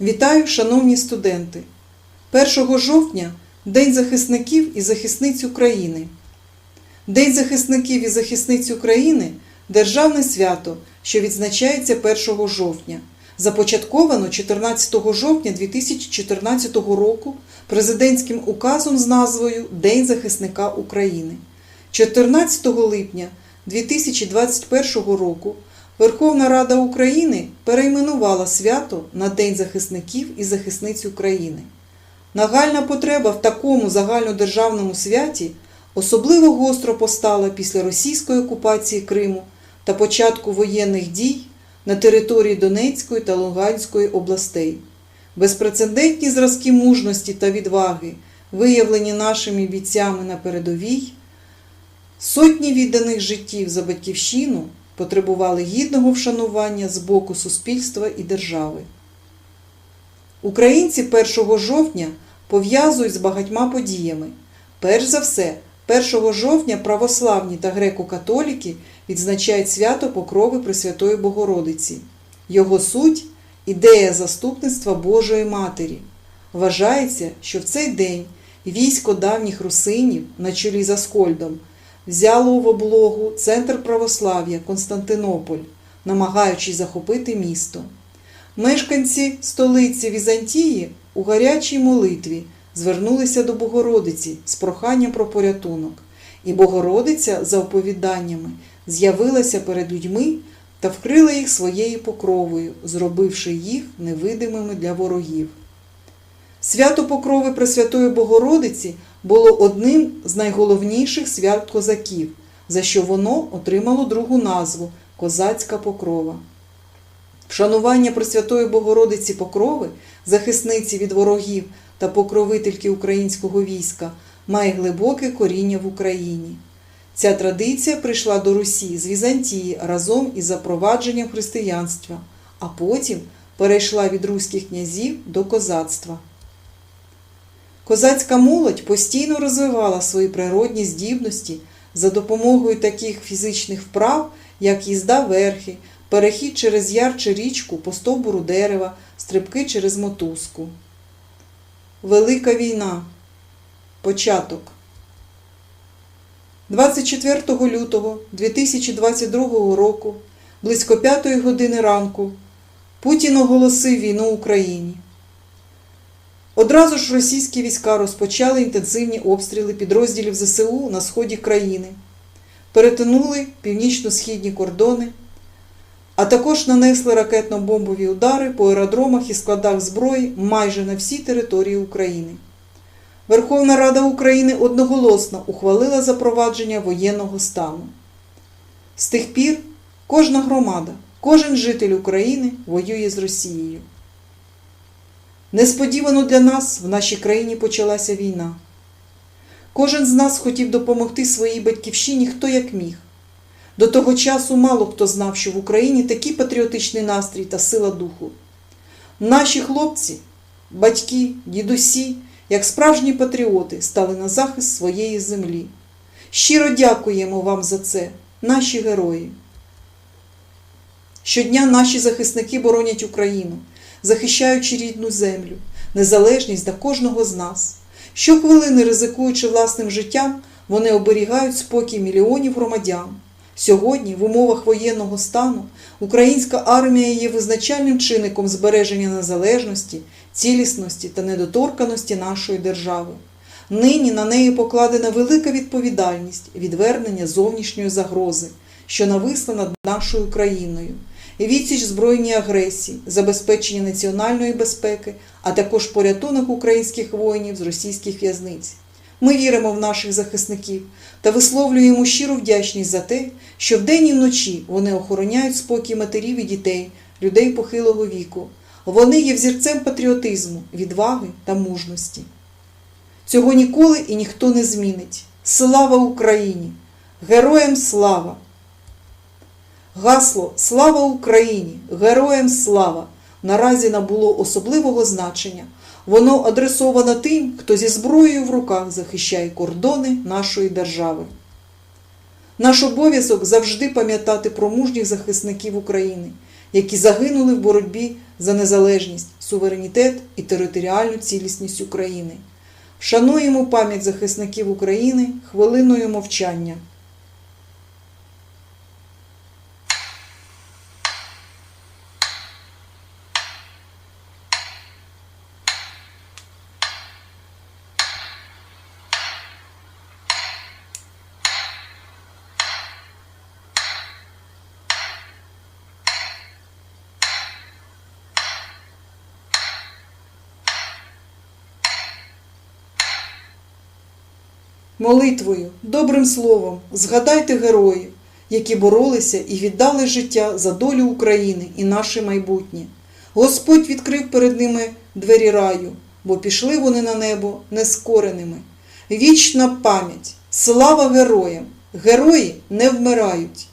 Вітаю, шановні студенти! 1 жовтня День захисників і захисниць України. День захисників і захисниць України державне свято, що відзначається 1 жовтня. Започатковано 14 жовтня 2014 року президентським указом з назвою День захисника України. 14 липня 2021 року Верховна Рада України перейменувала свято на День захисників і захисниць України. Нагальна потреба в такому загальнодержавному святі особливо гостро постала після російської окупації Криму та початку воєнних дій на території Донецької та Луганської областей. Безпрецедентні зразки мужності та відваги, виявлені нашими бійцями на передовій, сотні відданих життів за батьківщину потребували гідного вшанування з боку суспільства і держави. Українці 1 жовтня пов'язують з багатьма подіями. Перш за все, 1 жовтня православні та греко-католіки відзначають свято Покрови Пресвятої Богородиці. Його суть ідея заступництва Божої Матері. Вважається, що в цей день військо давніх русинів на чолі з Аскольдом взяло в облогу центр православ'я Константинополь, намагаючись захопити місто. Мешканці столиці Візантії у гарячій молитві звернулися до Богородиці з проханням про порятунок, і Богородиця, за оповіданнями, з'явилася перед людьми та вкрила їх своєю покровою, зробивши їх невидимими для ворогів. Свято Покрови Пресвятої Богородиці було одним з найголовніших свят козаків, за що воно отримало другу назву Козацька Покрова. Вшанування Пресвятої Богородиці Покрови, захисниці від ворогів та покровительки українського війська, має глибоке коріння в Україні. Ця традиція прийшла до Русі з Візантії разом із запровадженням християнства, а потім перейшла від руських князів до козацтва. Козацька молодь постійно розвивала свої природні здібності за допомогою таких фізичних вправ, як їзда верхи, перехід через яр річку по стовбуру дерева, стрибки через мотузку. Велика війна. Початок. 24 лютого 2022 року, близько 5 години ранку, Путін оголосив війну Україні. Одразу ж російські війська розпочали інтенсивні обстріли підрозділів ЗСУ на сході країни, перетинули північно-східні кордони, а також нанесли ракетно-бомбові удари по аеродромах і складах зброї майже на всій території України. Верховна Рада України одноголосно ухвалила запровадження воєнного стану. З тих пір кожна громада, кожен житель України воює з Росією. Несподівано для нас в нашій країні почалася війна. Кожен з нас хотів допомогти своїй батьківщині хто як міг. До того часу мало хто знав, що в Україні такий патріотичний настрій та сила духу. Наші хлопці, батьки, дідусі, як справжні патріоти, стали на захист своєї землі. Щиро дякуємо вам за це, наші герої. Щодня наші захисники боронять Україну, захищаючи рідну землю, незалежність для кожного з нас. Щохвилини, ризикуючи власним життям, вони оберігають спокій мільйонів громадян. Сьогодні, в умовах воєнного стану, українська армія є визначальним чинником збереження незалежності, цілісності та недоторканості нашої держави. Нині на неї покладена велика відповідальність відвернення зовнішньої загрози, що нависла над нашою країною, відсіч збройній агресії, забезпечення національної безпеки, а також порятунок українських воїнів з російських в'язниць. Ми віримо в наших захисників та висловлюємо щиру вдячність за те, що вдень і вночі вони охороняють спокій матерів і дітей, людей похилого віку. Вони є взірцем патріотизму, відваги та мужності. Цього ніколи і ніхто не змінить. Слава Україні! Героям слава! Гасло Слава Україні! Героям слава! наразі набуло особливого значення. Воно адресовано тим, хто зі зброєю в руках захищає кордони нашої держави. Наш обов'язок завжди пам'ятати про мужніх захисників України, які загинули в боротьбі за незалежність, суверенітет і територіальну цілісність України. Шануємо пам'ять захисників України хвилиною мовчання. Молитвою, добрим словом згадайте героїв, які боролися і віддали життя за долю України і наше майбутнє. Господь відкрив перед ними двері раю, бо пішли вони на небо нескореними. Вічна пам'ять, слава героям! Герої не вмирають.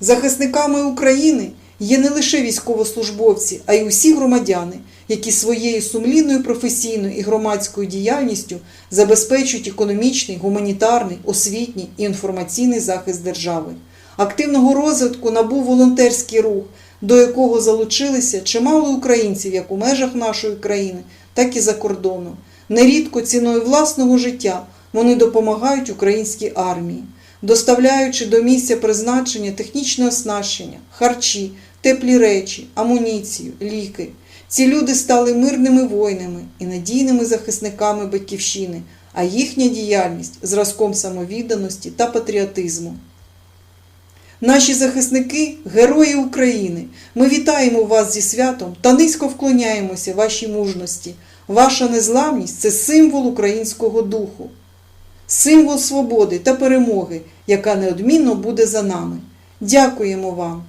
Захисниками України є не лише військовослужбовці, а й усі громадяни, які своєю сумлінною професійною і громадською діяльністю забезпечують економічний, гуманітарний, освітній і інформаційний захист держави. Активного розвитку набув волонтерський рух, до якого залучилися чимало українців як у межах нашої країни, так і за кордоном. Нерідко ціною власного життя вони допомагають українській армії, доставляючи до місця призначення технічне оснащення, харчі, теплі речі, амуніцію, ліки. Ці люди стали мирними воїнами і надійними захисниками батьківщини, а їхня діяльність зразком самовідданості та патріотизму. Наші захисники герої України. Ми вітаємо вас зі святом та низько вклоняємося вашій мужності. Ваша незламність це символ українського духу, символ свободи та перемоги, яка неодмінно буде за нами. Дякуємо вам.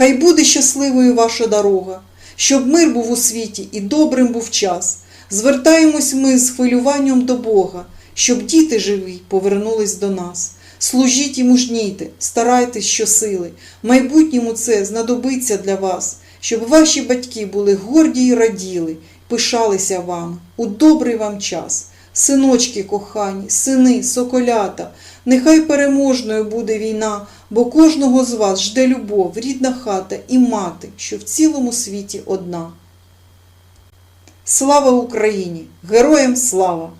Хай буде щасливою ваша дорога, щоб мир був у світі і добрим був час. Звертаємось ми з хвилюванням до Бога, щоб діти живі повернулись до нас. Служіть і мужнійте, старайтесь щосили. Майбутньому це знадобиться для вас, щоб ваші батьки були горді й раділи, пишалися вами у добрий вам час. Синочки кохані, сини, соколята, нехай переможною буде війна, бо кожного з вас жде любов, рідна хата і мати, що в цілому світі одна. Слава Україні! Героям слава!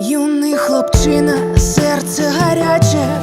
Юний хлопчина, серце гаряче,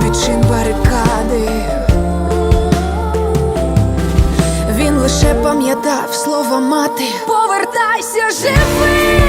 відчин барикади. Він лише пам'ятав слова мати. Повертайся живим,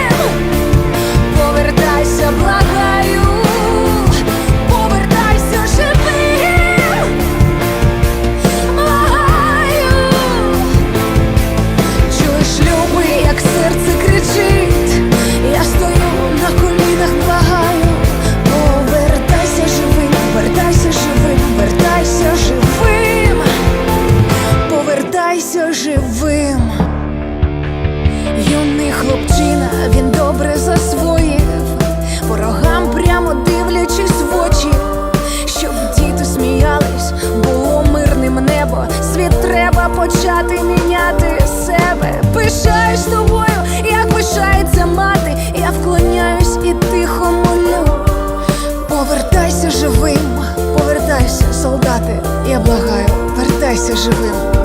вертайся живим.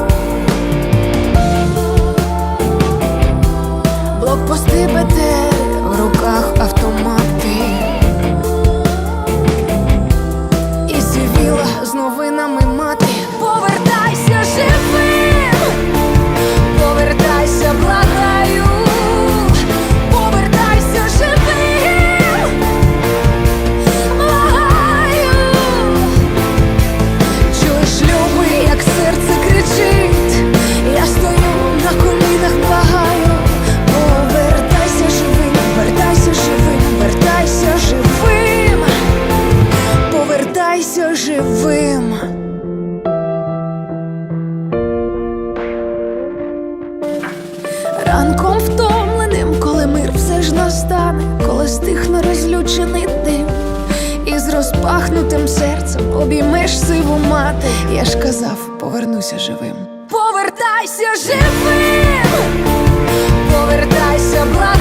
розпахнутим серцем обіймеш сиву мати. Я ж казав, повернуся живим. Повертайся живим, повертайся, благо.